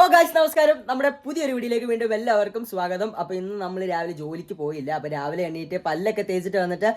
ഓ guys നമസ്കാരം. നമ്മുടെ പുതിയൊരു വീഡിയോയിലേക്ക് വീണ്ടും എല്ലാവർക്കും സ്വാഗതം. അപ്പൊ ഇന്ന് നമ്മൾ രാവിലെ ജോലിക്ക് പോയില്ല. അപ്പൊ രാവിലെ എണ്ണീറ്റ് പല്ലൊക്കെ തേച്ചിട്ട് വന്നിട്ട്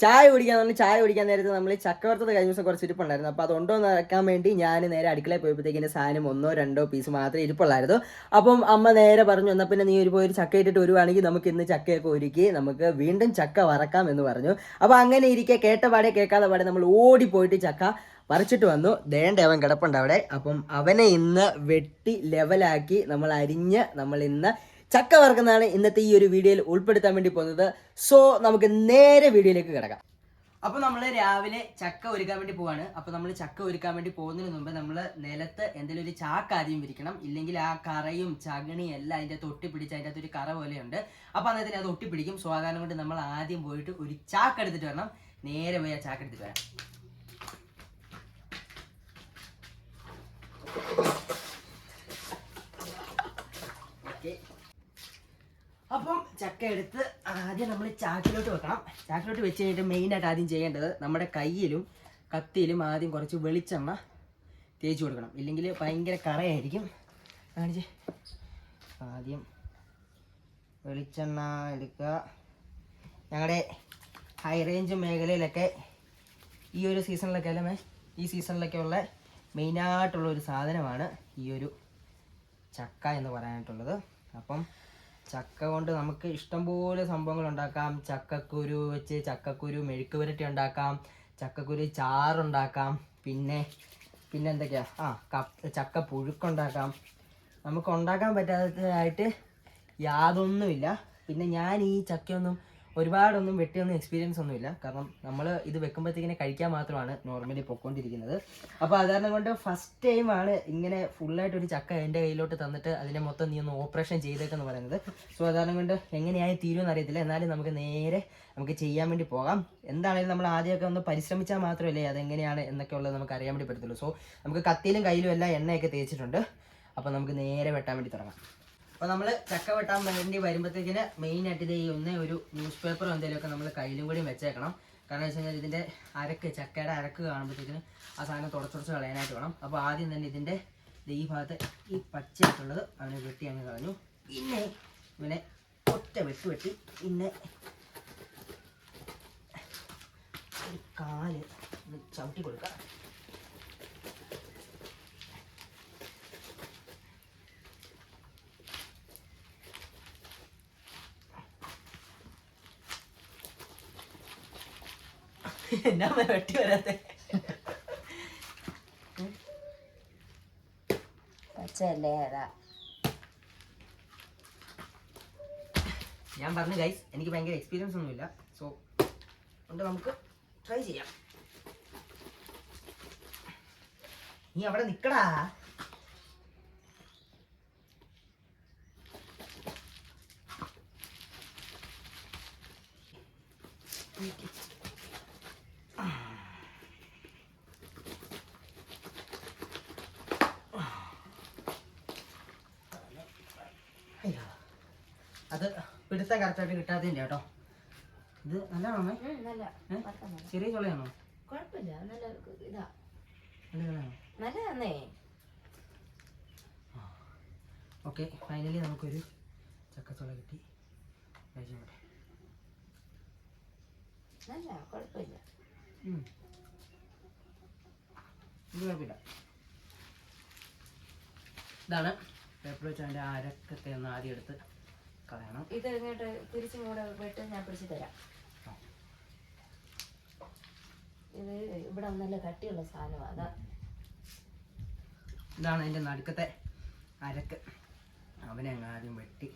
ചായ കുടിക്കാൻ പറഞ്ഞ് ചായ കുടിക്കാൻ നേരത്തെ നമ്മൾ ചക്കവറുത്തത് കഴിഞ്ഞ ദിവസം കുറച്ച് ഇരിപ്പുണ്ടായിരുന്നു. അപ്പോൾ അതുണ്ടോ എന്ന് ഇറക്കാൻ വേണ്ടി ഞാൻ നേരെ അടുക്കളയിൽ പോയപ്പോഴത്തേക്കിന്റെ സാധനം ഒന്നോ രണ്ടോ പീസ് മാത്രമേ ഇരിപ്പുള്ളായിരുന്നു. അപ്പം അമ്മ നേരെ പറഞ്ഞു എന്നാൽ പിന്നെ നീ ഒരു പോയി ചക്ക ഇട്ടിട്ട് വരുവാണെങ്കിൽ നമുക്ക് ഇന്ന് ചക്കയൊക്കെ ഒരുക്കി നമുക്ക് വീണ്ടും ചക്ക വറക്കാം എന്ന് പറഞ്ഞു. അപ്പോൾ അങ്ങനെ ഇരിക്കെ കേട്ട പാടെ കേൾക്കാതെ പാടെ നമ്മൾ ഓടിപ്പോയിട്ട് ചക്ക പറിച്ചിട്ട് വന്നു. ദേണ്ട അവൻ കിടപ്പുണ്ട് അവിടെ. അപ്പം അവനെ ഇന്ന് വെട്ടി ലെവലാക്കി നമ്മൾ അരിഞ്ഞ് നമ്മൾ ഇന്ന് ചക്ക വറുക്കുന്നതാണ് ഇന്നത്തെ ഈ ഒരു വീഡിയോയിൽ ഉൾപ്പെടുത്താൻ വേണ്ടി പോകുന്നത്. സോ നമുക്ക് നേരെ വീഡിയോയിലേക്ക് കിടക്കാം. അപ്പൊ നമ്മൾ രാവിലെ ചക്ക ഒരുക്കാൻ വേണ്ടി പോവാണ്. അപ്പൊ നമ്മൾ ചക്ക ഒരുക്കാൻ വേണ്ടി പോകുന്നതിന് മുമ്പ് നമ്മൾ നിലത്ത് എന്തെങ്കിലും ഒരു ചാക്ക ആദ്യം വിരിക്കണം. ഇല്ലെങ്കിൽ ആ കറയും ചകണിയും എല്ലാം അതിന്റെ തൊട്ടി പിടിച്ച് അതിന്റെ അകത്ത് ഒരു കറ പോലെയുണ്ട്. അപ്പൊ അന്നേരത്തിന് അത് ഒട്ടിപ്പിടിക്കും സോ കാരണം കൊണ്ട് നമ്മൾ ആദ്യം പോയിട്ട് ഒരു ചാക്ക് എടുത്തിട്ട് വരണം. നേരെ പോയി ആ ചാക്ക് എടുത്തിട്ട് വരാം. അപ്പം ചക്ക എടുത്ത് ആദ്യം നമ്മൾ ചാക്കിലോട്ട് വെക്കണം. ചാക്കിലോട്ട് വെച്ച് കഴിഞ്ഞിട്ട് മെയിനായിട്ട് ആദ്യം ചെയ്യേണ്ടത് നമ്മുടെ കയ്യിലും കത്തിയിലും ആദ്യം കുറച്ച് വെളിച്ചെണ്ണ തേച്ച് കൊടുക്കണം. ഇല്ലെങ്കിൽ ഭയങ്കര കറയായിരിക്കും. കാണിച്ച്. ആദ്യം വെളിച്ചെണ്ണ എടുക്കുക ഞങ്ങളുടെ ഹൈ റേഞ്ച് മേഖലയിലൊക്കെ ഈ ഒരു സീസണിലൊക്കെ അല്ലേ ഈ സീസണിലൊക്കെ ഉള്ള മെയിനായിട്ടുള്ള ഒരു സാധനമാണ് ഈ ഒരു ചക്ക എന്ന് പറയാനായിട്ടുള്ളത്. അപ്പം ചക്ക കൊണ്ട് നമുക്ക് ഇഷ്ടംപോലെ സംഭവങ്ങൾ ഉണ്ടാക്കാം. ചക്കക്കുരു വെച്ച് ചക്കക്കുരു മെഴുക്ക് പുരട്ടി ഉണ്ടാക്കാം. ചക്കക്കുരു ചാറുണ്ടാക്കാം പിന്നെ പിന്നെ എന്തൊക്കെയാ? ആ കപ്പ് ചക്ക പുഴുക്കുണ്ടാക്കാം. നമുക്ക് ഉണ്ടാക്കാൻ പറ്റാത്തതായിട്ട് യാതൊന്നുമില്ല. പിന്നെ ഞാൻ ഈ ചക്കയൊന്നും ഒരുപാടൊന്നും വെട്ടിയൊന്നും എക്സ്പീരിയൻസ് ഒന്നുമില്ല. കാരണം നമ്മൾ ഇത് വെക്കുമ്പോഴത്തേക്കിനെ കഴിക്കാൻ മാത്രമാണ് നോർമലി പൊക്കോണ്ടിരിക്കുന്നത്. അപ്പോൾ അത് കാരണം കൊണ്ട് ഫസ്റ്റ് ടൈമാണ് ഇങ്ങനെ ഫുള്ളായിട്ട് ഒരു ചക്ക എന്റെ കയ്യിലോട്ട് തന്നിട്ട് അതിനെ മൊത്തം നീ ഒന്ന് ഓപ്പറേഷൻ ചെയ്തേക്കെന്ന് പറയുന്നത്. സോ അതുകാരണം കൊണ്ട് എങ്ങനെയായി തീരുമെന്ന് അറിയത്തില്ല. എന്നാലും നമുക്ക് നേരെ നമുക്ക് ചെയ്യാൻ വേണ്ടി പോകാം. എന്താണെങ്കിലും നമ്മൾ ആദ്യമൊക്കെ ഒന്ന് പരിശ്രമിച്ചാൽ മാത്രമല്ലേ അതെങ്ങനെയാണ് എന്നൊക്കെ ഉള്ളത് നമുക്ക് അറിയാൻ വേണ്ടി പറ്റത്തുള്ളൂ. സോ നമുക്ക് കത്തിയിലും കയ്യിലും എല്ലാം എണ്ണയൊക്കെ തേച്ചിട്ടുണ്ട്. അപ്പോൾ നമുക്ക് നേരെ വെട്ടാൻ വേണ്ടി തുടങ്ങാം. അപ്പോൾ നമ്മൾ ചക്ക വെട്ടാൻ വേണ്ടി വരുമ്പോഴത്തേക്കിന് മെയിനായിട്ട് ഇത് ഈ ഒന്നേ ഒരു ന്യൂസ് പേപ്പറോ എന്തെങ്കിലുമൊക്കെ നമ്മൾ കയ്യിലും കൂടി വെച്ചേക്കണം. കാരണം വെച്ച് കഴിഞ്ഞാൽ ഇതിന്റെ അരക്ക് ചക്കയുടെ അരക്ക് കാണുമ്പോഴത്തേക്കിന് ആ സാധനം തുടച്ചുടച്ച് കളയാനായിട്ട് വേണം. അപ്പോൾ ആദ്യം തന്നെ ഇതിന്റെ ഈ ഭാഗത്ത് ഈ പച്ചയായിട്ടുള്ളത് അവനെ വെട്ടി അങ്ങ് കളഞ്ഞു. പിന്നെ ഇവനെ ഒറ്റ വെട്ടി വെട്ടി പിന്നെ കാൽ ചവിട്ടി കൊടുക്കാം. എന്നാ വെട്ടി വരാത്തെ? പച്ചയല്ലേ ഞാൻ പറഞ്ഞു ഗൈസ് എനിക്ക് ഭയങ്കര എക്സ്പീരിയൻസ് ഒന്നുമില്ല. സോ അതുകൊണ്ട് നമുക്ക് ട്രൈ ചെയ്യാം. നീ അവിടെ നിക്കടാ. അയ്യോ. അത് പിടുത്തം കറക്റ്റായിട്ട് കിട്ടാത്തതിന്റെ കേട്ടോ. ഇത് നല്ലതാണോ. ചെറിയ ചുളയാണോ? ഓക്കെ ഫൈനലി നമുക്കൊരു ചക്കച്ചുള കിട്ടി. കഴിച്ചോട്ടെ നല്ല കുഴപ്പമില്ല. ഉം. ഇത് കുഴപ്പമില്ല. ഇതാണ് പേപ്പർ വെച്ച് അതിന്റെ അരക്കൊക്കെ ഒന്ന് ആദ്യം എടുത്ത് കളയണം ഇത് ഇങ്ങോട്ട് തിരിച്ചും കൂടെ വെട്ട് ഞാൻ പിടിച്ചു തരാം. ഇത് ഇവിടെ നല്ല കട്ടിയുള്ള സാധനമാണ് അതാ. ഇതാണ് എന്റെ നടുക്കത്തെ അരക്ക്. അവനെ ആദ്യം വെട്ടി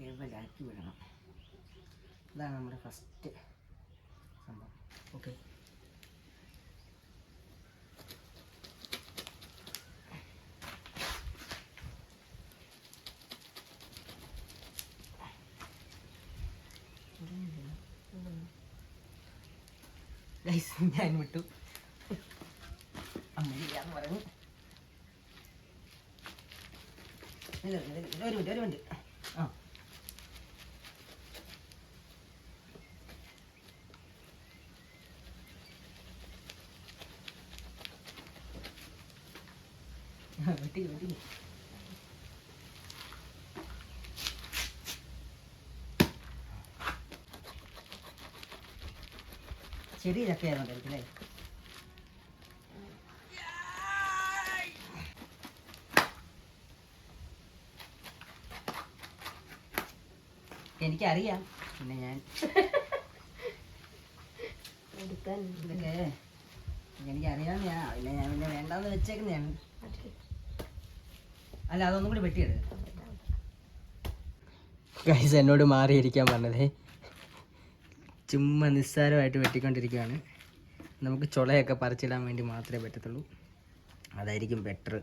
ലെവലാക്കി വിടണം. ഇതാണ് നമ്മുടെ ഫസ്റ്റ് സംഭവം. ഓക്കെ ഗൈസ് ഞാൻ വിട്ടു. അമ്മയില്ലാന്ന് പറഞ്ഞു. ഒരു മിനിറ്റ് ഒരു മിനിറ്റ്. ആ വെട്ടി വെട്ടി. ചെറിയ ചക്കയായിരുന്നു അല്ലേ എനിക്കറിയാം. പിന്നെ ഞാൻ. എടുക്കാൻ ഇതൊക്കെ എനിക്കറിയാം. ഞാൻ പിന്നെ ഞാൻ പിന്നെ വേണ്ടാന്ന് വെച്ചേക്കുന്നതാണ്. അല്ല അതൊന്നും കൂടി വെട്ടിയെടുത്ത് ഗൈസ് എന്നോട് മാറിയിരിക്കാൻ പറഞ്ഞതേ. ചുമ്മാ നിസ്സാരമായിട്ട് വെട്ടിക്കൊണ്ടിരിക്കുകയാണ്. നമുക്ക് ചുളയൊക്കെ പറിച്ചിടാൻ വേണ്ടി മാത്രമേ പറ്റത്തുള്ളൂ. അതായിരിക്കും ബെറ്റർ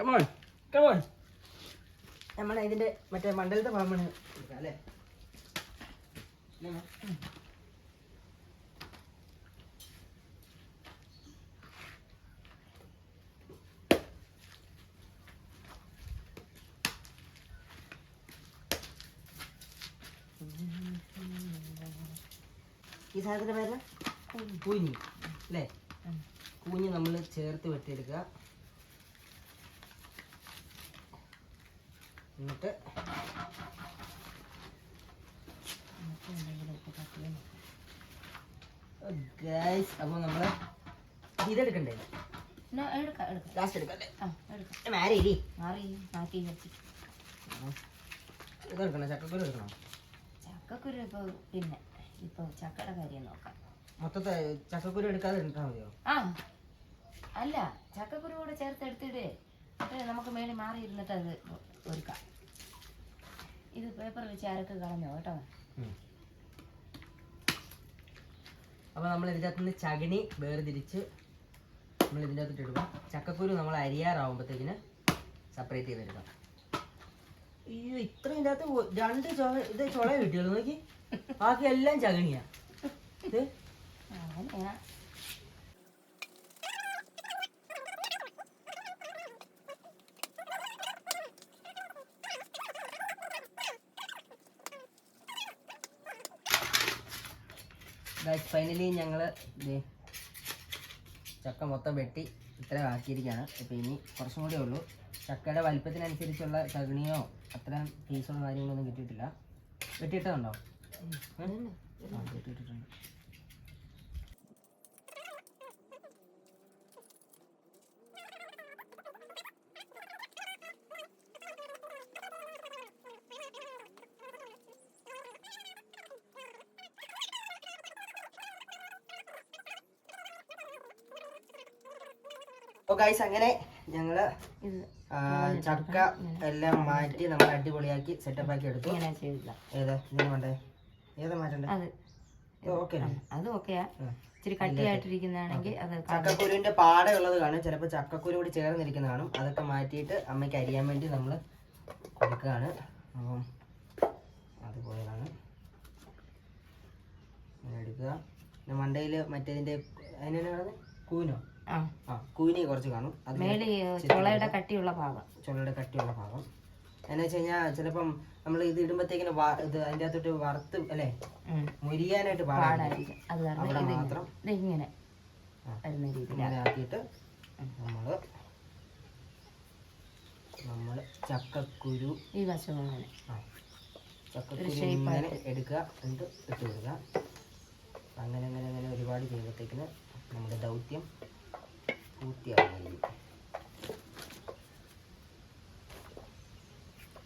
കമോൺ കമോൺ നമ്മൾ ഇതിന്റെ മറ്റേ മണ്ഡലത്തെ ഭാഗമാണ് അല്ലേ? സാധനത്തിന്റെ പേര്? കൂഞ്ഞി. അല്ലേ? കൂഞ്ഞി നമ്മൾ ചേർത്ത് വെട്ടിയെടുക്കുക. എന്നിട്ട് ഗൈസ് അപ്പോൾ നമ്മൾ ഇതെടുക്കണ്ടേ ലാസ്റ്റ് എടുക്കല്ലേ മാറി മാറ്റി ഇതെടുക്കണം ചക്കക്കുരു എടുക്കണം? ചക്കക്കുരു പിന്നെ. ഇപ്പൊ ചക്കയുടെ കാര്യം നോക്കാം. മൊത്തത്തെ ചക്കക്കുരു എടുക്കാതെ എടുത്താൽ മതിയോ? ആ. അല്ല ചക്കക്കുരു കൂടെ ചേർത്ത് എടുത്തിടേ. എന്നിട്ട് നമുക്ക് മേളിൽ മാറി ഇരുന്നിട്ട് അത് ഒരുക്കാം. ഇത് പേപ്പർ വെച്ച് അരക്ക് കളഞ്ഞോ കേട്ടോ? അപ്പോൾ നമ്മൾ ഇതിന്റെ അകത്തുനിന്ന് ചകിണി വേർതിരിച്ച് നമ്മൾ ഇതിന്റെ അകത്തിട്ട് എടുക്കാം ചക്കക്കുരു നമ്മൾ അരിയാറാവുമ്പോഴത്തേക്കിന് സെപ്പറേറ്റ് ചെയ്തെടുക്കാം അയ്യോ ഇത്ര ഇതിന്റെ അകത്ത് രണ്ട് ചൊള ഇത് ചുള കിട്ടിയല്ലോ നോക്കി. ബാക്കി എല്ലാം ചകിണിയാ. ഇത്? ഫൈനലി ഞങ്ങൾ ചക്ക മൊത്തം വെട്ടി ഇത്ര ആക്കിയിരിക്കുകയാണ്. ഇപ്പം ഇനി കുറച്ചും കൂടെ ഉള്ളൂ. ചക്കയുടെ വലിപ്പത്തിനനുസരിച്ചുള്ള ചകിണിയോ അത്രയും പീസോ കാര്യങ്ങളൊന്നും കിട്ടിയിട്ടില്ല. വെട്ടിയിട്ടതുണ്ടോ? അപ്പോൾ ഗൈസ് അങ്ങനെ ഞങ്ങൾ ചക്ക എല്ലാം മാറ്റി നമ്മൾ അടിപൊളിയാക്കി സെറ്റപ്പ് ആക്കി എടുത്തു. ഏതാ? ഇതിന് വേണ്ടേ? അത്. ഓക്കെ. അതും ഒക്കെയാ ഇച്ചിരി കട്ടിയായിട്ടിരിക്കുന്നതാണെങ്കിൽ അത് ചക്കക്കുരുവിന്റെ പാട ഉള്ളത് കാണും. ചിലപ്പോൾ ചക്കക്കുരു കൂടി ചേർന്നിരിക്കുന്ന കാണും. അതൊക്കെ മാറ്റിയിട്ട് അമ്മയ്ക്ക് അരിയാൻ വേണ്ടി നമ്മൾ കൊടുക്കുകയാണ്. അപ്പം അതുപോലെയാണ്. എടുക്കുക. പിന്നെ മണ്ടയിൽ മറ്റേതിന്റെ പറയുന്നത്? കൂനോ? ആ. കൂനി കുറച്ച് കാണും. അത് ചുളയുടെ കട്ടിയുള്ള ഭാഗം. ചുള്ളയുടെ കട്ടിയുള്ള ഭാഗം. എന്ന് വെച്ച് കഴിഞ്ഞാൽ ചിലപ്പം നമ്മൾ ഇത് ഇടുമ്പോഴത്തേക്കിന് ഇത് അതിന്റെ അകത്തോട്ട് വറുത്ത് അല്ലേ? മുരിയാനായിട്ട് പാടായിരിക്കും അത് കാരണം മാത്രം ഇങ്ങനെ. വരുന്ന നമ്മൾ നമ്മൾ ചക്കക്കുരു ഈ വശം അങ്ങനെ ചക്കക്കുരു ഇങ്ങനെ എടുക്കുക എന്നിട്ട് ഇട്ട് കൊടുക്കുക അങ്ങനെ അങ്ങനെ അങ്ങനെ ഒരുപാട് ചെയ്യുമ്പോഴത്തേക്കിന് നമ്മുടെ ദൗത്യം പൂർത്തിയാവുകയായിരിക്കും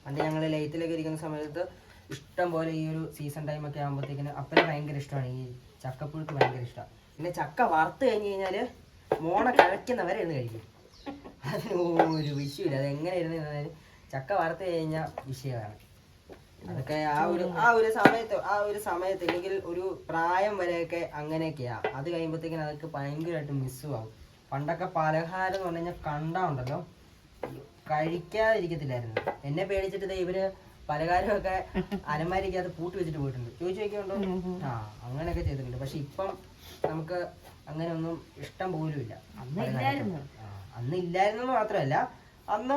പണ്ട് ഞങ്ങൾ ലൈറ്റിലൊക്കെ ഇരിക്കുന്ന സമയത്ത് ഇഷ്ടം പോലെ ഈ ഒരു സീസൺ ടൈം ഒക്കെ ആകുമ്പോഴത്തേക്കിന് അപ്പനെ ഭയങ്കര ഇഷ്ടമാണ്. ഈ ചക്കപ്പുഴുക്ക് ഭയങ്കര ഇഷ്ടമാണ് പിന്നെ ചക്ക വറുത്ത് കഴിഞ്ഞ് കഴിഞ്ഞാൽ മോണ കഴിക്കുന്നവരെ ഇരുന്ന് കഴിക്കും. അതിന് ഒരു വിഷയമില്ല. അത് എങ്ങനെ ഇരുന്ന് കഴിഞ്ഞാൽ ചക്ക വറുത്ത് കഴിഞ്ഞാൽ വിഷയമാണ്. അതൊക്കെ ആ ഒരു ആ ഒരു സമയത്ത് ആ ഒരു സമയത്ത് അല്ലെങ്കിൽ ഒരു പ്രായം വരെയൊക്കെ അങ്ങനെയൊക്കെയാ. അത് കഴിയുമ്പോഴത്തേക്കിനും അതൊക്കെ ഭയങ്കരമായിട്ട് മിസ്സും ആവും. പണ്ടൊക്കെ പലഹാരം എന്ന് പറഞ്ഞു കഴിഞ്ഞാൽ കണ്ടാ ഉണ്ടല്ലോ. കഴിക്കാതിരിക്കത്തില്ലായിരുന്നു. എന്നെ പേടിച്ചിട്ട് ഇവർ പലകാരമൊക്കെ അലമാരിക്കകത്ത് പൂട്ടി വെച്ചിട്ട് പോയിട്ടുണ്ട്. ചോദിച്ചു നോക്കിയുണ്ടോ? ആ അങ്ങനെയൊക്കെ ചെയ്തിട്ടുണ്ട്. പക്ഷെ ഇപ്പം നമുക്ക് അങ്ങനെ ഒന്നും ഇഷ്ടം പോലും ഇല്ല അന്ന് ഇല്ലായിരുന്നു. ആ, അന്ന് ഇല്ലായിരുന്നു മാത്രമല്ല അന്ന്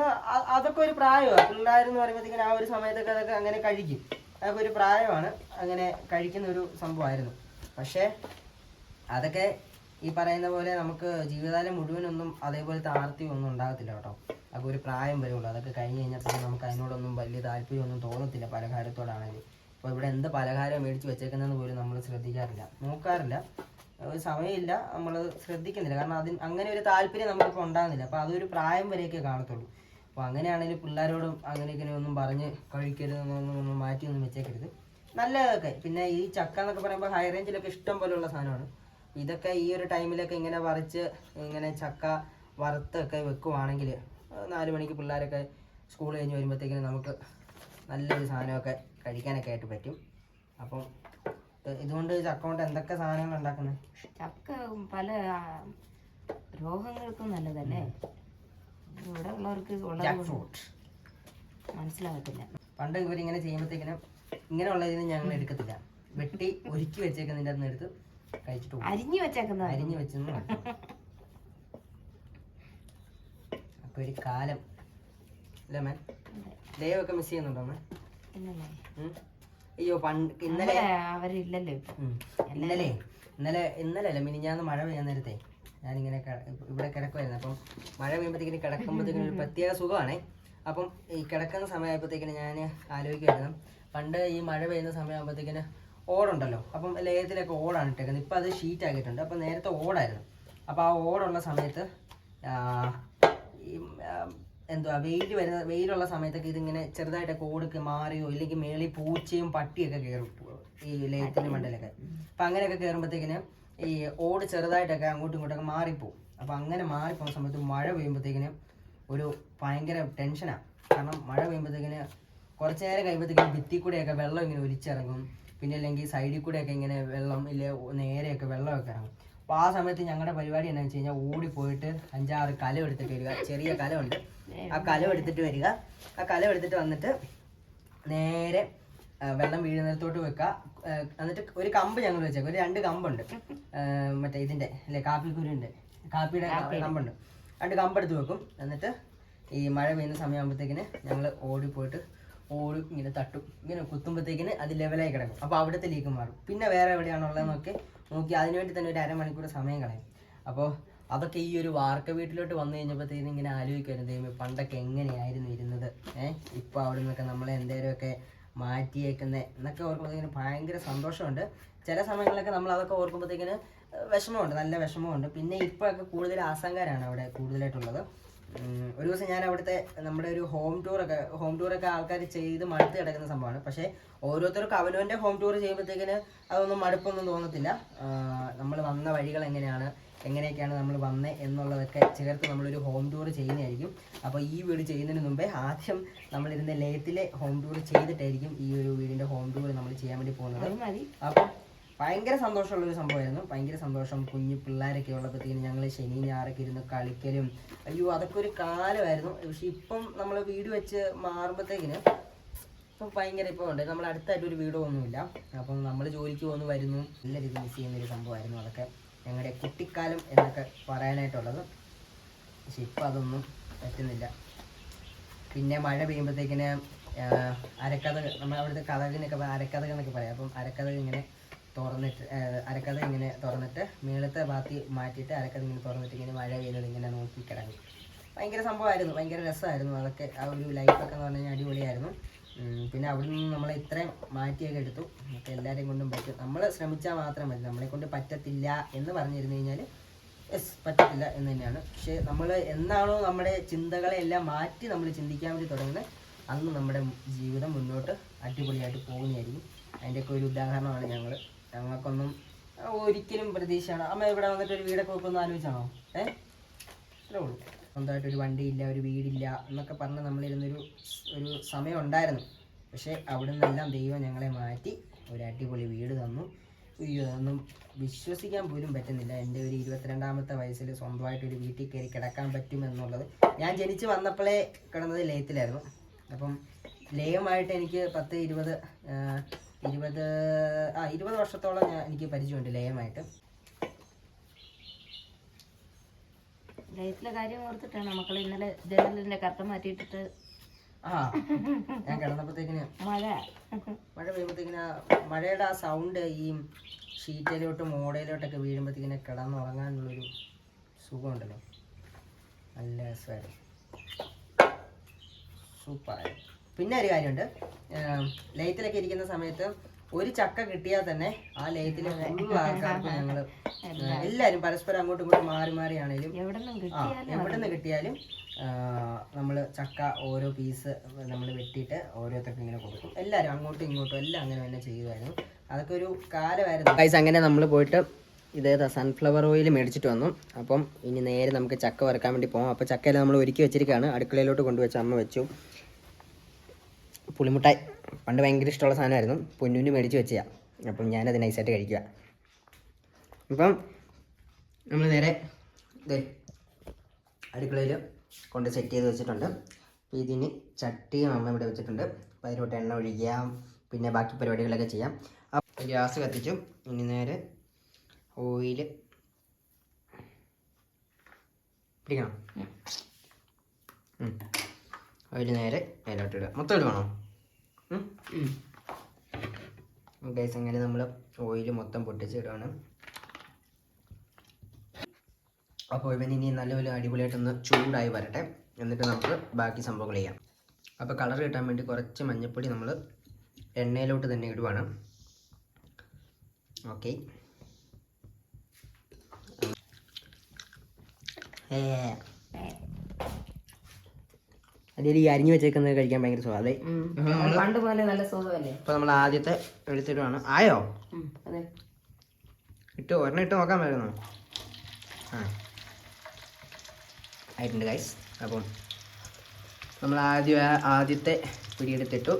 അതൊക്കെ ഒരു പ്രായമാണ് പിള്ളേരെന്ന് പറയുമ്പോഴത്തേക്കും ആ ഒരു സമയത്തൊക്കെ അതൊക്കെ അങ്ങനെ കഴിക്കും. അതൊക്കെ ഒരു പ്രായമാണ്. അങ്ങനെ കഴിക്കുന്ന ഒരു സംഭവമായിരുന്നു. പക്ഷേ അതൊക്കെ ഈ പറയുന്ന പോലെ നമുക്ക് ജീവിതകാലം മുഴുവനൊന്നും അതേപോലത്തെ ആർത്തി ഒന്നും ഉണ്ടാകത്തില്ല കേട്ടോ. അപ്പോൾ ഒരു പ്രായം വരെ ഉള്ളൂ. അതൊക്കെ കഴിഞ്ഞ് കഴിഞ്ഞാൽ പിന്നെ നമുക്ക് അതിനോടൊന്നും വലിയ താല്പര്യമൊന്നും തോന്നത്തില്ല പലഹാരത്തോടാണെങ്കിലും അപ്പോൾ ഇവിടെ എന്ത് പലഹാരം മേടിച്ച് വെച്ചേക്കുന്നതെന്ന് പോലും നമ്മൾ ശ്രദ്ധിക്കാറില്ല. നോക്കാറില്ല. ഒരു സമയമില്ല. നമ്മൾ ശ്രദ്ധിക്കുന്നില്ല. കാരണം അതിന് അങ്ങനെ ഒരു താല്പര്യം നമുക്കിപ്പോൾ ഉണ്ടാകുന്നില്ല. അപ്പോൾ അതൊരു പ്രായം വരെയൊക്കെ കാണത്തുള്ളൂ. അപ്പോൾ അങ്ങനെയാണെങ്കിൽ പിള്ളേരോടും അങ്ങനെ ഇങ്ങനെ ഒന്നും പറഞ്ഞ് കഴിക്കരുതെന്നൊന്നും ഒന്നും മാറ്റി ഒന്നും വെച്ചേക്കരുത്. നല്ലതൊക്കെ. പിന്നെ ഈ ചക്ക എന്നൊക്കെ പറയുമ്പോൾ ഹൈ റേഞ്ചിലൊക്കെ ഇഷ്ടം പോലെയുള്ള സാധനമാണ്. ഇതൊക്കെ ഈ ഒരു ടൈമിലൊക്കെ ഇങ്ങനെ വറച്ച് ഇങ്ങനെ ചക്ക വറുത്തൊക്കെ വെക്കുവാണെങ്കിൽ നാല് മണിക്ക് പിള്ളേരൊക്കെ സ്കൂൾ കഴിഞ്ഞ് വരുമ്പോഴത്തേക്കിനും നമുക്ക് നല്ലൊരു സാധനമൊക്കെ കഴിക്കാനൊക്കെ ആയിട്ട് പറ്റും. അപ്പം ഇതുകൊണ്ട് ചക്ക കൊണ്ട് എന്തൊക്കെ സാധനങ്ങൾ ഉണ്ടാക്കുന്നത്? ചക്ക പല രോഗങ്ങൾക്കും നല്ലതല്ലേ? ഇവിടെ ഉള്ളവർക്ക് ഫ്രൂട്ട് മനസ്സിലാകത്തില്ല. പണ്ട് ഇവരിങ്ങനെ ചെയ്യുമ്പോഴത്തേക്കിനും ഇങ്ങനെയുള്ള ഇതിന് ഞങ്ങൾ എടുക്കത്തില്ല. വെട്ടി ഒരുക്കി വെച്ചേക്കുന്നതിന്റെ അന്ന് എടുത്ത് കഴിച്ചിട്ട് അരിഞ്ഞു വെച്ചേക്കുന്ന അരിഞ്ഞു വെച്ചെന്ന്. അപ്പൊ ഒരു കാലം അല്ലേ മേ ദൈവമൊക്കെ മിസ് ചെയ്യുന്നുണ്ടോ മേ അയ്യോ പണ്ട് ഇന്നലെ അവരില്ലല്ലോ ഇന്നലെ. ഇന്നലെ. ഇന്നലെ അല്ല മിനിഞ്ഞാന്ന് മഴ പെയ്യാൻ നേരത്തെ ഞാനിങ്ങനെ ഇവിടെ കിടക്കുമായിരുന്നു അപ്പം മഴ പെയ്യുമ്പോഴത്തേക്കിന് കിടക്കുമ്പോഴത്തേക്കിനും ഒരു പ്രത്യേക സുഖമാണേ. അപ്പം ഈ കിടക്കുന്ന സമയമായപ്പോഴത്തേക്കിന് ഞാൻ ആലോചിക്കുമായിരുന്നു പണ്ട് ഈ മഴ പെയ്യുന്ന സമയമാകുമ്പോഴത്തേക്കിന് ഓടുണ്ടല്ലോ. അപ്പം ലേയത്തിലൊക്കെ ഓടാണ് ഇട്ടേക്കുന്നത്. ഇപ്പം അത് ഷീറ്റ് ആക്കിയിട്ടുണ്ട്. അപ്പം നേരത്തെ ഓടായിരുന്നു. അപ്പോൾ ആ ഓടുള്ള സമയത്ത് എന്തുവാ വെയിൽ വരുന്ന വെയിലുള്ള സമയത്തൊക്കെ ഇതിങ്ങനെ ചെറുതായിട്ടൊക്കെ ഓടൊക്കെ മാറിയോ ഇല്ലെങ്കിൽ മേളിൽ പൂച്ചയും പട്ടിയൊക്കെ കയറും ഈ ലേയത്തിന്റെ മണ്ടലൊക്കെ. അപ്പം അങ്ങനെയൊക്കെ കയറുമ്പോഴത്തേക്കിന് ഈ ഓട് ചെറുതായിട്ടൊക്കെ അങ്ങോട്ടും ഇങ്ങോട്ടൊക്കെ മാറിപ്പോവും. അപ്പം അങ്ങനെ മാറിപ്പോകുന്ന സമയത്ത് മഴ പെയ്യുമ്പോഴത്തേക്കിന് ഒരു ഭയങ്കര ടെൻഷനാണ് കാരണം മഴ പെയ്യുമ്പോഴത്തേക്കിന് കുറച്ച് നേരം കഴിയുമ്പോഴത്തേക്കിന് ഭിത്തി കൂടെയൊക്കെ വെള്ളം ഇങ്ങനെ ഒലിച്ചിറങ്ങും. പിന്നെ അല്ലെങ്കിൽ സൈഡിൽ കൂടെയൊക്കെ ഇങ്ങനെ വെള്ളം ഇല്ല നേരെയൊക്കെ വെള്ളമൊക്കെ ഇറങ്ങും. അപ്പോൾ ആ സമയത്ത് ഞങ്ങളുടെ പരിപാടി എന്താണെന്ന് വെച്ച് കഴിഞ്ഞാൽ ഓടിപ്പോയിട്ട് അഞ്ചാറ് കലം എടുത്തിട്ട് വരിക. ചെറിയ കലമുണ്ട്. ആ കലം എടുത്തിട്ട് വരിക. ആ കലം എടുത്തിട്ട് വന്നിട്ട് നേരെ വെള്ളം വീഴുന്നിടത്തോട്ട് വെക്കുക എന്നിട്ട് ഒരു കമ്പ് ഞങ്ങൾ വെച്ചേക്കും. ഒരു രണ്ട് കമ്പുണ്ട്. മറ്റേ ഇതിന്റെ അല്ലെ കാപ്പിക്കുരുണ്ട് കാപ്പിയുടെ കമ്പുണ്ട്. രണ്ട് കമ്പെടുത്ത് വെക്കും. എന്നിട്ട് ഈ മഴ പെയ്യുന്ന സമയമാകുമ്പോഴത്തേക്കിന് ഞങ്ങൾ ഓടിപ്പോയിട്ട് ഓടി ഇങ്ങനെ തട്ടും. ഇങ്ങനെ കുത്തുമ്പോഴത്തേക്കിന് അത് ലെവലായി കിടക്കും. അപ്പോൾ അവിടുത്തെ ലീക്ക് മാറും. പിന്നെ വേറെ എവിടെയാണുള്ളതെന്നൊക്കെ നോക്കി. അതിനുവേണ്ടി തന്നെ ഒരു അരമണിക്കൂർ സമയം കളയും. അപ്പോൾ അതൊക്കെ ഈ ഒരു വാർക്ക വീട്ടിലോട്ട് വന്നു കഴിഞ്ഞപ്പോഴത്തേക്കും ഇങ്ങനെ ആലോചിക്കുമായിരുന്നു പണ്ടൊക്കെ എങ്ങനെയായിരുന്നു ഇരുന്നത്? ഏഹ് ഇപ്പോൾ അവിടെ നിന്നൊക്കെ നമ്മളെ എന്തേലുമൊക്കെ മാറ്റിയേക്കുന്നത് എന്നൊക്കെ ഓർക്കുമ്പോഴത്തേക്കിന് ഭയങ്കര സന്തോഷമുണ്ട്. ചില സമയങ്ങളിലൊക്കെ നമ്മൾ അതൊക്കെ ഓർക്കുമ്പോഴത്തേക്കിന് വിഷമമുണ്ട്. നല്ല വിഷമമുണ്ട്. പിന്നെ ഇപ്പോഴൊക്കെ കൂടുതൽ ആസാങ്കാരാണ് അവിടെ കൂടുതലായിട്ടുള്ളത്. ഒരു ദിവസം ഞാൻ അവിടുത്തെ നമ്മുടെ ഒരു ഹോം ടൂറൊക്കെ ഹോം ടൂറൊക്കെ ആൾക്കാർ ചെയ്ത് മടുത്ത് കിടക്കുന്ന സംഭവമാണ്. പക്ഷേ ഓരോരുത്തർക്കും അവനവന്റെ ഹോം ടൂർ ചെയ്യുമ്പോഴത്തേക്കിന് അതൊന്നും മടുപ്പൊന്നും തോന്നത്തില്ല. നമ്മൾ വന്ന വഴികൾ എങ്ങനെയാണ് എങ്ങനെയൊക്കെയാണ് നമ്മൾ വന്നത് എന്നുള്ളതൊക്കെ ചേർത്ത് നമ്മളൊരു ഹോം ടൂർ ചെയ്യുന്നതായിരിക്കും. അപ്പോൾ ഈ വീട് ചെയ്യുന്നതിന് മുമ്പേ ആദ്യം നമ്മളിരുന്ന ലയത്തിലെ ഹോം ടൂർ ചെയ്തിട്ടായിരിക്കും ഈ ഒരു വീടിന്റെ ഹോം ടൂർ നമ്മൾ ചെയ്യാൻ വേണ്ടി പോകുന്നത്. അപ്പം ഭയങ്കര സന്തോഷമുള്ള ഒരു സംഭവമായിരുന്നു. ഭയങ്കര സന്തോഷം. കുഞ്ഞു പിള്ളേരൊക്കെ ഉള്ളപ്പോഴത്തേക്കും ഞങ്ങൾ ശനി ഞായറൊക്കെ ഇരുന്ന് കളിക്കലും അയ്യോ അതൊക്കെ ഒരു കാലമായിരുന്നു. പക്ഷെ ഇപ്പം നമ്മൾ വീട് വെച്ച് മാറുമ്പോഴത്തേക്കിന് ഇപ്പം ഭയങ്കര ഇപ്പോൾ ഉണ്ട്. നമ്മൾ അടുത്തായിട്ട് ഒരു വീടോ ഒന്നുമില്ല. അപ്പം നമ്മൾ ജോലിക്ക് പോകുന്നു വരുന്നു. നല്ല രീതിയിൽ മിസ് ചെയ്യുന്ന ഒരു സംഭവമായിരുന്നു അതൊക്കെ. ഞങ്ങളുടെ കുട്ടിക്കാലം എന്നൊക്കെ പറയാനായിട്ടുള്ളത്. പക്ഷെ ഇപ്പം അതൊന്നും പറ്റുന്നില്ല. പിന്നെ മഴ പെയ്യുമ്പോഴത്തേക്കിന് അരക്കഥ നമ്മൾ അവിടുത്തെ കഥകിനൊക്കെ അരക്കഥകൾ എന്നൊക്കെ പറയാം. അപ്പം അരക്കഥകൾ ഇങ്ങനെ തുറന്നിട്ട് അരക്കഥ ഇങ്ങനെ തുറന്നിട്ട് മേളത്തെ ഭാഗത്ത് മാറ്റിയിട്ട് അരക്കഥ ഇങ്ങനെ തുറന്നിട്ട് ഇങ്ങനെ മഴ പെയ്യുന്നത് ഇങ്ങനെ നോക്കി കിടങ്ങി ഭയങ്കര സംഭവമായിരുന്നു ഭയങ്കര രസമായിരുന്നു. അതൊക്കെ ആ ഒരു ലൈഫൊക്കെ എന്ന് പറഞ്ഞു കഴിഞ്ഞാൽ അടിപൊളിയായിരുന്നു പിന്നെ അവിടെ നിന്ന് നമ്മൾ ഇത്രയും മാറ്റിയൊക്കെ എടുത്തു. നമുക്ക് എല്ലാവരെയും കൊണ്ടും പറ്റും. നമ്മൾ ശ്രമിച്ചാൽ മാത്രം മതി. നമ്മളെ കൊണ്ട് പറ്റത്തില്ല എന്ന് പറഞ്ഞിരുന്നു കഴിഞ്ഞാൽ യെസ് പറ്റത്തില്ല എന്ന് തന്നെയാണ്. പക്ഷേ നമ്മൾ എന്നാണോ നമ്മുടെ ചിന്തകളെ എല്ലാം മാറ്റി നമ്മൾ ചിന്തിക്കാൻ വേണ്ടി തുടങ്ങുന്നത് അന്ന് നമ്മുടെ ജീവിതം മുന്നോട്ട് അടിപൊളിയായിട്ട് പോകുന്നതായിരിക്കും. അതിന്റെയൊക്കെ ഒരു ഉദാഹരണമാണ് ഞങ്ങൾ. ഞങ്ങൾക്കൊന്നും ഒരിക്കലും പ്രതീക്ഷയാണ്. അമ്മ ഇവിടെ വന്നിട്ട് ഒരു വീടൊക്കെ വെക്കുമെന്ന് ആലോചിച്ചാണോ? ഏ? അത്രേ ഉള്ളൂ. സ്വന്തമായിട്ട് ഒരു വണ്ടിയില്ല ഒരു വീടില്ല എന്നൊക്കെ പറഞ്ഞ് നമ്മളിരുന്നൊരു ഒരു സമയം ഉണ്ടായിരുന്നു. പക്ഷേ അവിടെ നിന്നെല്ലാം ദൈവം ഞങ്ങളെ മാറ്റി ഒരു അടിപൊളി വീട് തന്നു. അതൊന്നും വിശ്വസിക്കാൻ പോലും പറ്റുന്നില്ല. എന്റെ ഒരു ഇരുപത്തിരണ്ടാമത്തെ വയസ്സിൽ സ്വന്തമായിട്ട് ഒരു വീട്ടിൽ കയറി കിടക്കാൻ പറ്റുമെന്നുള്ളത് ഞാൻ ജനിച്ച് വന്നപ്പോഴേ കിടന്നത് ലയത്തിലായിരുന്നു. അപ്പം ലയമായിട്ട് എനിക്ക് പത്ത് ഇരുപത് ഇരുപത് ആ ഇരുപത് വർഷത്തോളം ഞാൻ എനിക്ക് പരിചയമുണ്ട് ലയമായിട്ട്. ലയത്തിലെ കാര്യം ഓർത്തിട്ടാണ് മക്കൾ ഇന്നലെ ജനലിന്റെ കർട്ടൻ മാറ്റിയിട്ടിട്ട് ആ ഞാൻ കിടന്നപ്പോഴത്തേക്കിന് മഴ. മഴ പെയ്യുമ്പോഴത്തേക്കിന് മഴയുടെ ആ സൗണ്ട് ഈ ഷീറ്റിലോട്ടും ഓടയിലോട്ടൊക്കെ വീഴുമ്പോഴത്തേക്കിനെ കിടന്നുറങ്ങാനുള്ളൊരു സുഖമുണ്ടല്ലോ. നല്ല രസമായിരുന്നു. സൂപ്പറായിരുന്നു. പിന്നെ ഒരു കാര്യമുണ്ട്. ലൈറ്റിലൊക്കെ ഇരിക്കുന്ന സമയത്ത് ഒരു ചക്ക കിട്ടിയാൽ തന്നെ ആ ലയത്തിലെ ആൾക്കാർക്ക് ഞങ്ങൾ എല്ലാവരും പരസ്പരം അങ്ങോട്ടും ഇങ്ങോട്ടും മാറി മാറിയാണേലും എവിടെ നിന്നും ആ കിട്ടിയാലും എവിടെ നിന്ന് കിട്ടിയാലും നമ്മൾ ചക്ക ഓരോ പീസ് നമ്മൾ വെട്ടിയിട്ട് ഓരോരുത്തർക്ക് ഇങ്ങനെ കൊടുക്കും. എല്ലാവരും അങ്ങോട്ടും ഇങ്ങോട്ടും എല്ലാം അങ്ങനെ തന്നെ ചെയ്യുമായിരുന്നു അതൊക്കെ ഒരു കാലമായിരുന്നു. പൈസ അങ്ങനെ നമ്മൾ പോയിട്ട് ഇതേതാ സൺഫ്ലവർ ഓയിൽ മേടിച്ചിട്ട് വന്നു. അപ്പം ഇനി നേരെ നമുക്ക് ചക്ക വറുക്കാൻ വേണ്ടി പോകാം അപ്പോൾ ചക്കയെല്ലാം നമ്മൾ ഒരുക്കി വെച്ചിരിക്കുകയാണ്. അടുക്കളയിലോട്ട് കൊണ്ടുവച്ച് അമ്മ വെച്ചു. പുളിമുട്ടായി. പണ്ട് ഭയങ്കര ഇഷ്ടമുള്ള സാധനമായിരുന്നു. പൊന്നുവിന് മേടിച്ച് വെച്ചാൽ അപ്പം ഞാനത് നൈസായിട്ട് കഴിക്കുക. അപ്പം നമ്മൾ നേരെ അടുക്കളയിൽ കൊണ്ട് സെറ്റ് ചെയ്ത് വെച്ചിട്ടുണ്ട്. അപ്പോൾ ഇതിന് ചട്ടിയും അമ്മ ഇവിടെ വെച്ചിട്ടുണ്ട്. അപ്പോൾ അതിലോട്ട് എണ്ണ ഒഴിക്കാം. പിന്നെ ബാക്കി പരിപാടികളൊക്കെ ചെയ്യാം. അപ്പോൾ ഗ്യാസ് കത്തിച്ചു. ഇനി നേരെ ഓയിൽ പിടിക്കണം. ഓയിൽ നേരെ അതിലോട്ട് ഇടുക. മൊത്തം ഇടുവാണോ? ഗൈസ് അങ്ങനെ നമ്മൾ ഓയിൽ മൊത്തം പൊട്ടിച്ച് ഇടുകയാണ് അപ്പോൾ ഇവൻ ഇനി നല്ലപോലെ അടിപൊളിയായിട്ടൊന്ന് ചൂടായി വരട്ടെ. എന്നിട്ട് നമുക്ക് ബാക്കി സംഭവങ്ങൾ ചെയ്യാം. അപ്പോൾ കളർ കിട്ടാൻ വേണ്ടി കുറച്ച് മഞ്ഞൾപ്പൊടി നമ്മൾ എണ്ണയിലോട്ട് തന്നെ ഇടുവാണ്. ഓക്കെ അതിൽ ഈ അരിഞ്ഞു വെച്ചേക്കുന്നത് കഴിക്കാൻ ഭയങ്കര സ്വാദേ. പണ്ട് പോലെ നല്ല സുഖമല്ലേ? നമ്മൾ ആദ്യത്തെ എടുത്തിടുവാണ്. ആയോ? ഇട്ട് ഒരെണ്ണം ഇട്ട് നോക്കാൻ പറ്റുന്നു ആ. ആയിട്ടുണ്ട് ഗൈസ് അപ്പം നമ്മൾ ആദ്യം ആദ്യത്തെ പിടി എടുത്തിട്ടു.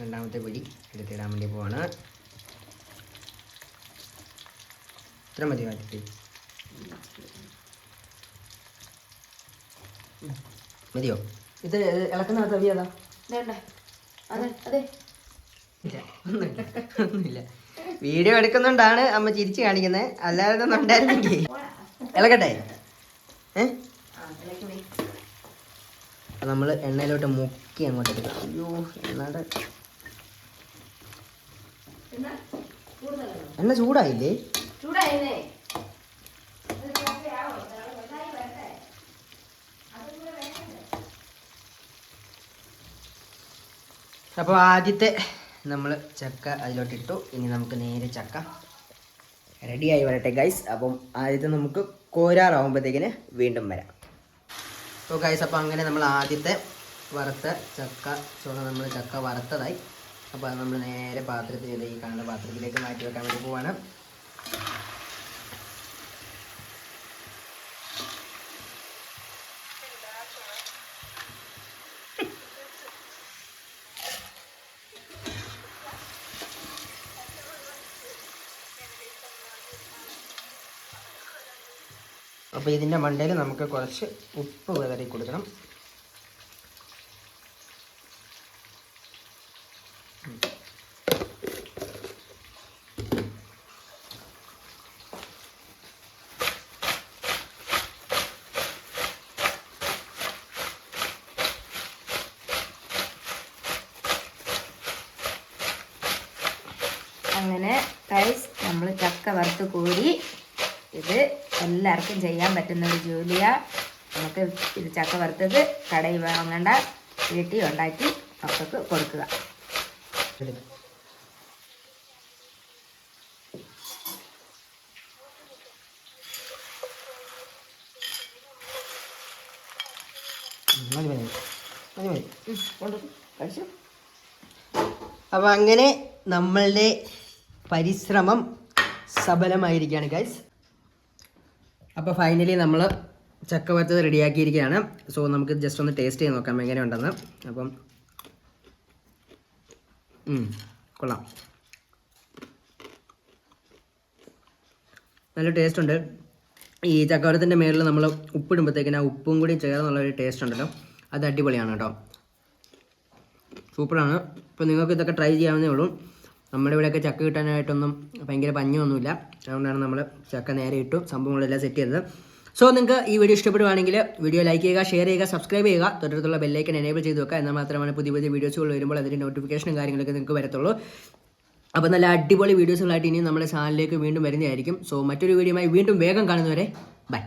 രണ്ടാമത്തെ പിടി എടുത്തിടാൻ വേണ്ടി പോവാണ്. ഇത്ര മതി ആദ്യത്തെ. മതിയോ? ഇത് ഇളക്കുന്ന തവി അതാ അതെ അതെ. ഇല്ല ഒന്നുമില്ല ഒന്നുമില്ല. വീഡിയോ എടുക്കുന്നുണ്ടാണ് അമ്മ ചിരിച്ചു കാണിക്കുന്നത് അല്ലാതെ ഒന്നും ഉണ്ടായിരുന്നെങ്കിൽ. ഇളകട്ടെ. ഏ? ആ ഇളക്കി വേ. നമ്മൾ എണ്ണയിലോട്ട് മുക്കി അങ്ങോട്ട് എടുക്കാം. അയ്യോ എണ്ണയുടെ എണ്ണ ചൂടായില്ലേ? ചൂടായിരുന്നേ അപ്പോൾ ആദ്യത്തെ നമ്മൾ ചക്ക അതിലോട്ട് ഇട്ടു ഇനി നമുക്ക് നേരെ ചക്ക റെഡിയായി വരട്ടെ ഗൈസ് അപ്പം ആദ്യത്തെ നമുക്ക് കോരാറാവുമ്പോഴത്തേക്കിന് വീണ്ടും വരാം. അപ്പോൾ ഗൈസ് അപ്പോൾ അങ്ങനെ നമ്മൾ ആദ്യത്തെ വറുത്ത ചക്ക ചോള നമ്മൾ ചക്ക വറുത്തതായി. അപ്പോൾ അത് നമ്മൾ നേരെ പാത്രത്തിൽ ഈ കാണുന്ന പാത്രത്തിലേക്ക് മാറ്റി വെക്കാൻ വേണ്ടി പോവാണ്. അപ്പോൾ ഇതിന്റെ മണ്ടയിൽ നമുക്ക് കുറച്ച് ഉപ്പ് വിതറി കൊടുക്കണം അങ്ങനെ ഗൈസ് നമ്മൾ ചക്ക വറുത്ത് കോരി ഇത് എല്ലാവർക്കും ചെയ്യാൻ പറ്റുന്ന ഒരു ജോലിയാണ് നമുക്ക് ഇത് ചക്ക വറുത്തത് കടയിൽ വാങ്ങണ്ട വീട്ടിൽ ഉണ്ടാക്കി മക്കൾക്ക് കൊടുക്കുക. മതി മതി. മതി മതി. ഉം, കൊണ്ട് കഴിച്ചു? അപ്പോൾ അങ്ങനെ നമ്മളുടെ പരിശ്രമം സഫലമായിരിക്കുകയാണ് ഗൈസ് അപ്പോൾ ഫൈനലി നമ്മൾ ചക്ക വറുത്തത് റെഡിയാക്കിയിരിക്കുകയാണ് സോ നമുക്ക് ജസ്റ്റ് ഒന്ന് ടേസ്റ്റ് ചെയ്ത് നോക്കാം എങ്ങനെ ഉണ്ടെന്ന്. അപ്പം കൊള്ളാം. നല്ല ടേസ്റ്റ് ഉണ്ട്. ഈ ചക്കവരത്തിന്റെ മേളിൽ നമ്മൾ ഉപ്പിടുമ്പോഴത്തേക്കിന് ആ ഉപ്പും കൂടി ചേർന്നുള്ള ഒരു ടേസ്റ്റ് ഉണ്ടല്ലോ. അത് അടിപൊളിയാണ് കേട്ടോ. സൂപ്പറാണ് അപ്പോൾ നിങ്ങൾക്ക് ഇതൊക്കെ ട്രൈ ചെയ്യാവുന്നേ ഉള്ളൂ. നമ്മുടെ ഇവിടെയൊക്കെ ചക്ക കിട്ടാനായിട്ടൊന്നും ഭയങ്കര പഞ്ഞൊന്നുമില്ല അതുകൊണ്ടാണ് നമ്മൾ ചക്ക നേരെ ഇട്ടു സംഭവങ്ങളെല്ലാം സെറ്റ് ചെയ്തത്. സോ നിങ്ങൾക്ക് ഈ വീഡിയോ ഇഷ്ടപ്പെടുവാണെങ്കിൽ വീഡിയോ ലൈക്ക് ചെയ്യുക ഷെയർ ചെയ്യുക സബ്സ്ക്രൈബ് ചെയ്യുക. തൊട്ടടുത്തുള്ള ബെല്ലൈക്കൻ എനേബിൾ ചെയ്ത് വെക്കുക. എന്നാൽ മാത്രമാണ് പുതിയ പുതിയ വീഡിയോസുകൾ വരുമ്പോൾ അതിന്റെ നോട്ടിഫിക്കേഷനും കാര്യങ്ങളൊക്കെ നിങ്ങൾക്ക് വരത്തുള്ളൂ. അപ്പോൾ നല്ല അടിപൊളി വീഡിയോസുകളായിട്ട് ഇനി നമ്മുടെ ചാനലിലേക്ക് വീണ്ടും വരുന്നതായിരിക്കും. സോ മറ്റൊരു വീഡിയോയുമായി വീണ്ടും വേഗം കാണുന്നവരെ ബൈ